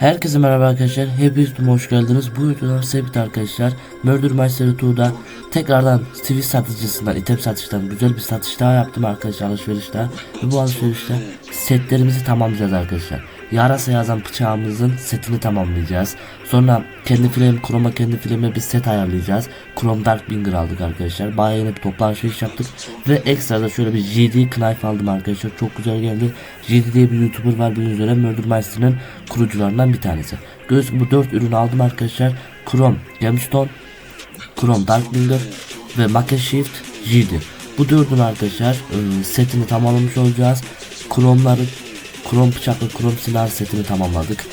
Herkese merhaba arkadaşlar. Hepiniz hoş geldiniz. Bu videoda sevgili arkadaşlar Murder Mystery 2'da tekrardan Twitch satıcısından, item satıştan güzel bir satış daha yaptım arkadaşlar alışverişte. Ve bu alışverişte setlerimizi tamamlayacağız arkadaşlar. Yarasa yazan bıçağımızın setini tamamlayacağız. Sonra kendi film, Chroma kendi filmine bir set ayarlayacağız. Chrome Darkbringer aldık arkadaşlar. Bayağı yine bir toplu alışveriş yaptık. Ve ekstra da şöyle bir GD knife aldım arkadaşlar. Çok güzel geldi. GD diye bir YouTuber var bildiğiniz üzere Murder Mystery'nin kurucularından bir tanesi. Göz bu dört ürünü aldım arkadaşlar. Chrome Gemstone, Chrome Darkbringer ve Make Shift GD. Bu dördünün arkadaşlar setini tamamlamış olacağız. Chrome'ları Krom bıçakla krom silah setini tamamladık.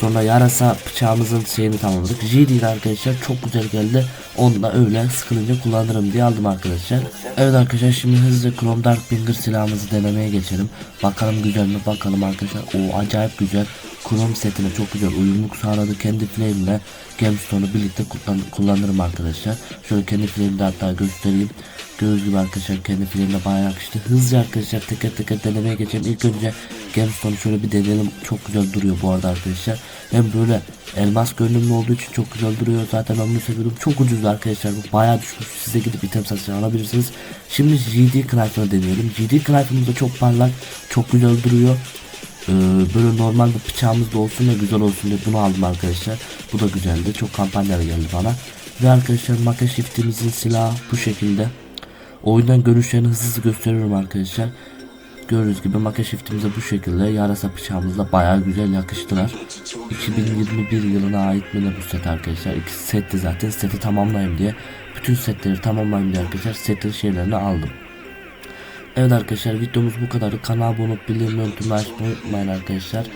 Sonra yarasa bıçağımızın şeyini tamamladık. JD'nin arkadaşlar çok güzel geldi. Onu da öyle sıkılınca kullanırım diye aldım arkadaşlar. Evet arkadaşlar şimdi hızlıca Chrome Darkbringer silahımızı denemeye geçelim. Bakalım güzel mi bakalım arkadaşlar. O acayip güzel. Chrome setine çok güzel uyumluk sağladı. Kendi flame'le Gemstone'u birlikte kullan kullanırım arkadaşlar. Şöyle kendi flame'de hatta göstereyim. Gördüğünüz gibi arkadaşlar kendi filmine bayağı yakıştı. Hızlıca arkadaşlar teker teker denemeye geçelim. İlk önce Gemstone'u şöyle bir deneyelim. Çok güzel duruyor bu arada arkadaşlar. Hem böyle elmas görünümlü olduğu için çok güzel duruyor. Zaten ben bunu seviyorum. Çok ucuz arkadaşlar. Bu bayağı düşmüş. Size gidip item satışını alabilirsiniz. Şimdi GD Knife'ını deneyelim. GD Knife'ımız da çok parlak. Çok güzel duruyor. Ee, böyle normal bir bıçağımız da olsun ve güzel olsun diye bunu aldım arkadaşlar. Bu da güzeldi. Çok kampanyalı geldi bana. Ve arkadaşlar Maka Shift'imizin silahı bu şekilde. Oyundan görüşlerini hızlı hızlı gösteriyorum arkadaşlar. Gördüğünüz gibi Maka Shift'imize bu şekilde yarasa bıçağımızla bayağı güzel yakıştılar. 2021 yılına ait mi bu set arkadaşlar. İki setti zaten seti tamamlayayım diye. Bütün setleri tamamlayayım diye arkadaşlar setin şeylerini aldım. Evet arkadaşlar videomuz bu kadardı. Kanala abone olup bildirim açmayı unutmayın arkadaşlar.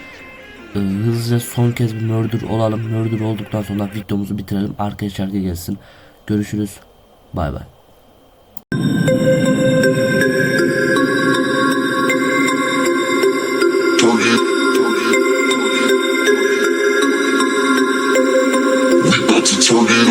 Ee, hızlıca son kez bir murder olalım. Murder olduktan sonra videomuzu bitirelim. Arkadaşlar gelsin. Görüşürüz. Bay bay. turn it. We about to turn it.